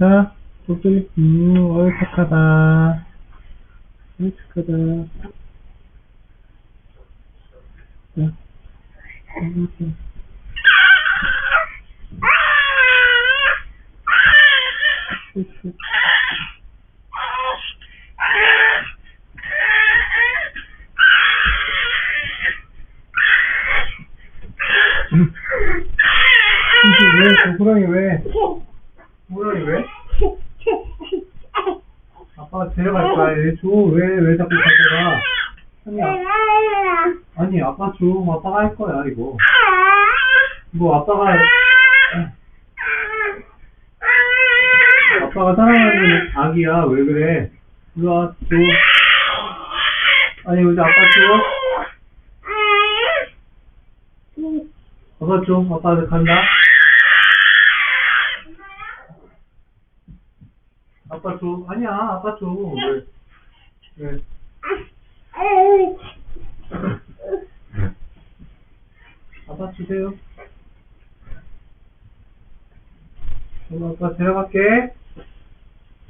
자, 도둑이, 음, 어이, 착하다. 어이, 착하다. 자, 이렇게. 슉슉. 음. 왜, 저 호랑이 왜? 호랑이 왜? 아빠가 데려갈 거야. 얘 줘. 왜, 왜 자꾸 가져가? 아니야. 아니, 아빠 줘. 아빠가 할 거야, 이거. 이거 아빠가, 아빠가 사랑하는 아기야. 왜 그래? 이리 와, 줘. 아니, 우리 아빠 줘. 아빠 줘. 아빠 간다. 아빠 줘. 아니야, 아빠 줘. 왜? 왜? 아빠 주세요. 그럼 아빠 데려갈게.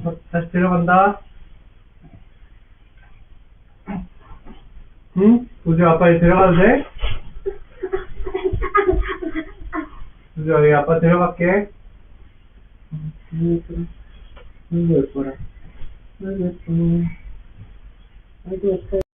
어, 다시 데려간다. 응? 우지 아빠 이제 데려가도 돼? 여기 아빠 데려갈게. 응, 예뻐라. Let me do it for her. Muy bien, fuera. Muy bien, fuera.